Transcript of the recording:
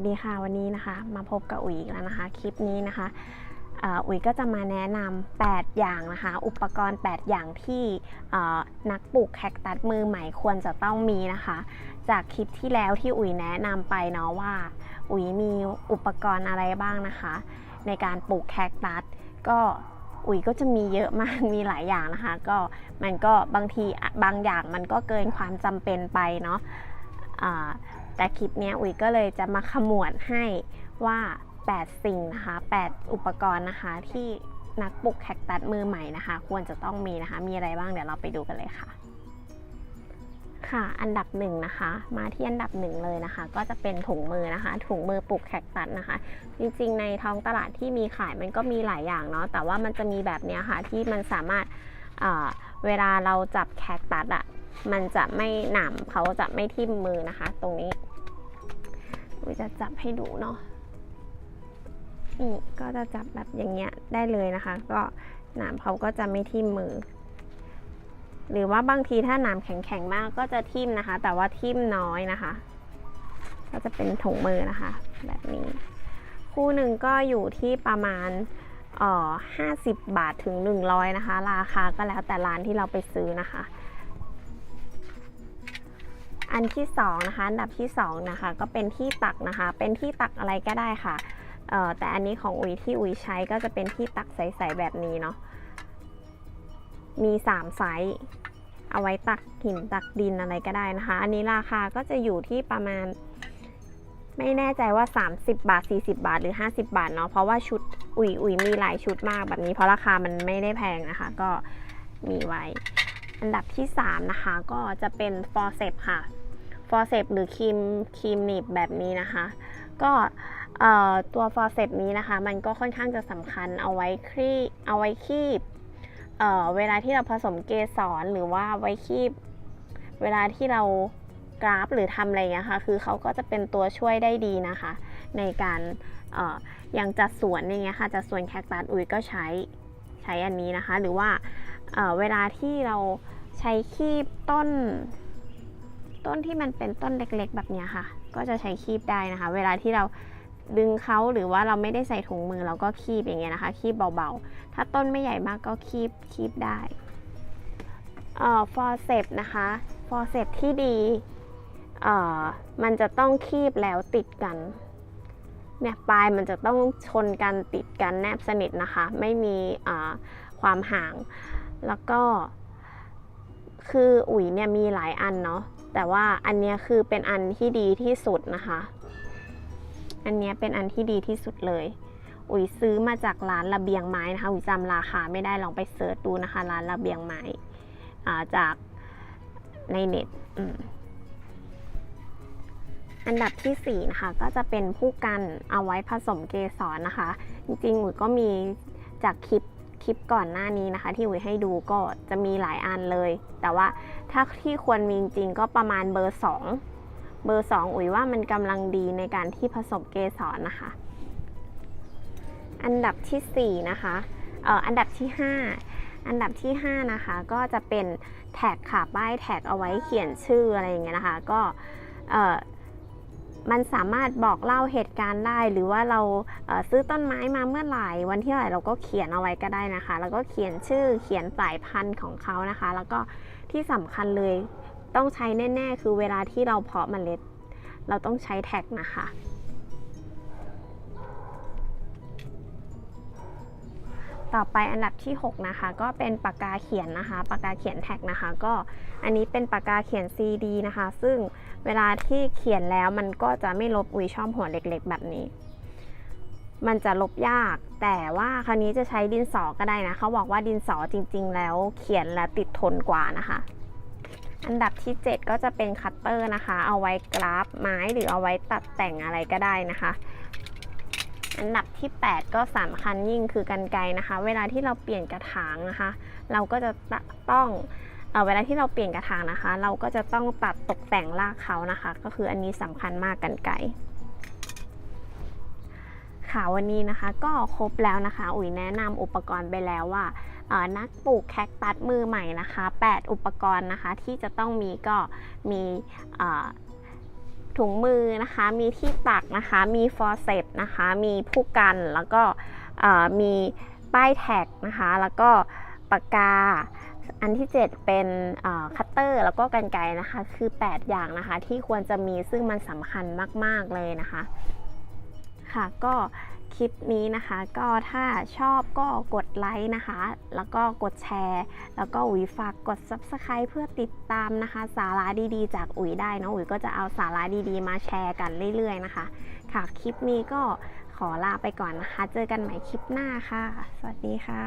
สดีค่ะวันนี้นะคะมาพบกับอุ๋ยแล้วนะคะ คลิปนี้นะคะอุ๋ยก็จะมาแนะนำ8อย่างนะคะ อุปกรณ์ 8 อย่างที่นักปลูกแคคตัสมือใหม่ควรจะต้องมีนะคะ จากคลิปที่แล้วที่อุ๋ยแนะนำไปเนาะว่า อุ๋ยมีอุปกรณ์อะไรบ้างนะคะ ในการปลูกแคคตัสก็อุ๋ยก็จะมีเยอะมาก มีหลายอย่างนะคะ ก็มันก็บางทีบางอย่างมันก็เกินความจำเป็นไปเนาะอ่า แต่คลิปนี้อุ๋ยก็เลยจะมาขมวดให้ว่า 8 สิ่งนะคะ 8 อุปกรณ์นะคะที่นักปลูกแคคตัสมือใหม่นะคะ ควรจะต้องมีนะคะ มีอะไรบ้างเดี๋ยวเราไปดูกันเลยค่ะ ค่ะ อันดับหนึ่งนะคะ มาที่อันดับหนึ่งเลยนะคะ ก็จะเป็นถุงมือนะคะ ถุงมือปลูกแคคตัสนะคะ จริงๆ ในท้องตลาดที่มีขายมันก็มีหลายอย่างเนาะ แต่ว่ามันจะมีแบบเนี้ยค่ะที่มันสามารถเเวลาเราจับแคคตัสอะมันจะไม่หนามเขาจะไม่ทิ่มมือนะคะ ตรงนี้ จะจับให้ดูเนาะนี่ก็จะจับแบบอย่างเงี้ยได้เลยนะคะ ก็หนามเขาก็จะไม่ทิ่มมือ หรือว่าบางทีถ้าหนามแข็งๆมากก็จะทิ่มนะคะ แต่ว่าทิ่มน้อยนะคะ ก็จะเป็นถุงมือนะคะ แบบนี้ คู่หนึ่งก็อยู่ที่ประมาณเอ่อ50บาทถึง100นะคะ ราคาก็แล้วแต่ร้านที่เราไปซื้อนะคะ อันที่สองนะคะอันดับที่สองนะคะก็เป็นที่ตักนะคะ เป็นที่ตักอะไรก็ได้ค่ะแต่อันนี้ของอุ๋ยที่อุ๋ยใช้ก็จะเป็นที่ตักใสๆแบบนี้เนาะมี 3 ไซส์เอาไว้ตักหินตักดินอะไรก็ได้นะคะ อันนี้ราคาก็จะอยู่ที่ประมาณ ไม่แน่ใจว่า 30 บาท 40 บาทหรือ 50 บาทเนาะเพราะว่าชุดอุ๋ยอุ๋ยมีหลายชุดมากแบบนี้เพราะราคามันไม่ได้แพงนะคะ ก็มีไว้ อันดับที่ 3 นะคะ ก็จะเป็นฟอร์เซปค่ะ ฟอร์เซปหรือครีมครีมหนีบแบบนี้นะคะ ก็ตัวฟอร์เซปนี้นะคะ มันก็ค่อนข้างจะสำคัญเอาไว้คลี่เอาไว้คีบเเวลาที่เราผสมเกสรหรือว่าไว้คีบ เวลาที่เรากราฟหรือทำอะไรอย่างเงี้ยค่ะ คือเขาก็จะเป็นตัวช่วยได้ดีนะคะ ในการอย่างจัดสวนอย่างเงี้ยค่ะ จัดสวนแคคตัสอุ๋ยก็ใช้ใช้อันนี้นะคะ หรือว่าเเวลาที่เราใช้คีบต้น ต้นที่มันเป็นต้นเล็กๆ แบบนี้ค่ะ ก็จะใช้คีบได้นะคะ เวลาที่เราดึงเขาหรือว่าเราไม่ได้ใส่ถุงมือเราก็คีบอย่างเงี้ยนะคะ คีบเบาๆ ถ้าต้นไม่ใหญ่มากก็คีบคีบได้เอ่อฟอร์เซปนะคะฟอร์เซปที่ดีเอ่อมันจะต้องคีบแล้วติดกันเนี่ยปลายมันจะต้องชนกันติดกันแนบสนิทนะคะ ไม่มีอ่าความห่าง แล้วก็คืออุ๋ยเนี่ยมีหลายอันเนาะ แต่ว่าอันนี้คือเป็นอันที่ดีที่สุดนะคะ อันนี้เป็นอันที่ดีที่สุดเลย อุ๋ยซื้อมาจากร้านระเบียงไม้นะคะ อุ๋ยจำราคาไม่ได้ลองไปเสิร์ชดูนะคะ ร้านระเบียงไม้อ่าจากในเน็ตอันดับที่ 4 นะคะ ก็จะเป็นผู้กันเอาไว้ผสมเกสรนะคะ จริงๆอุ๋ยก็มีจากคลิป คลิปก่อนหน้านี้นะคะ ที่อุ๋ยให้ดูก็จะมีหลายอันเลย แต่ว่าถ้าที่ควรมีจริงก็ประมาณเบอร์ 2 เบอร์ 2 อุ๋ยว่ามันกำลังดีในการที่ผสมเกสรนะคะ อันดับทีสี่ 4 นะคะเอ่ออันดับที่ 5 อันดับที่ 5 นะคะ ก็จะเป็นแท็กค่ะป้ายแท็กเอาไว้เขียนชื่ออะไรอย่างเงี้ยนะคะ ก็เอ่อ มันสามารถบอกเล่าเหตุการณ์ได้ หรือว่าเราเซื้อต้นไม้มาเมื่อไหร่วันที่เท่าไหร่เราก็เขียนเอาไว้ก็ได้นะคะ แล้วก็เขียนชื่อเขียนสายพันธุ์ของเขานะคะ แล้วก็ที่สำคัญเลยต้องใช้แน่ ๆ คือเวลาที่เราเพาะเมล็ด เราต้องใช้แท็กนะคะ ต่อไปอันดับที่ 6 นะคะ ก็เป็นปากกาเขียนนะคะ ปากกาเขียนแท็กนะคะ ก็อันนี้เป็นปากกาเขียน CD นะคะ ซึ่งเวลาที่เขียนแล้วมันก็จะไม่ลบอุยช่อมหัวเล็กๆ แบบนี้ มันจะลบยาก แต่ว่าคราวนี้จะใช้ดินสอก็ได้นะเขาบอกว่าดินสอจริง ๆ แล้วเขียนและติดทนกว่านะคะ อันดับที่ 7 ก็จะเป็นคัตเตอร์นะคะ เอาไว้กราฟไม้หรือเอาไว้ตัดแต่งอะไรก็ได้นะคะ อันดับที่ 8 ก็สำคัญยิ่งคือกันไกนะคะ เวลาที่เราเปลี่ยนกระถางนะคะ เราก็จะต้องเอเวลาที่เราเปลี่ยนกระถางนะคะ เราก็จะต้องตัดตกแต่งรากเขานะคะ ก็คืออันนี้สำคัญมากกันไกค่ะวันนี้นะคะก็ครบแล้วนะคะ อุ๋ยแนะนำอุปกรณ์ไปแล้วว่านักปลูกแคคตัสมือใหม่นะคะ 8 อุปกรณ์นะคะที่จะต้องมีก็มีอ ถุงมือนะคะ มีที่ตักนะคะ มีฟอร์เซปนะคะ มีผู้กัน แล้วก็มีป้ายแท็กนะคะ แล้วก็ปากกา อันที่ 7 เป็นคัตเตอร์ แล้วก็กันไกรนะคะ คือ 8 อย่างนะคะ ที่ควรจะมีซึ่งมันสำคัญมาก ๆ เลยนะคะ ค่ะ ก็ คลิปนี้นะคะ ก็ถ้าชอบก็กดไลค์นะคะ แล้วก็กดแชร์ แล้วก็อุ๋ยฝากกด Subscribe เพื่อติดตามนะคะ สาระดีๆ จากอุ๋ยได้นะอุ๋ยก็จะเอาสาระดีๆ มาแชร์กันเรื่อยๆนะคะ ค่ะคลิปนี้ก็ขอลาไปก่อนนะคะ เจอกันใหม่คลิปหน้าค่ะ สวัสดีค่ะ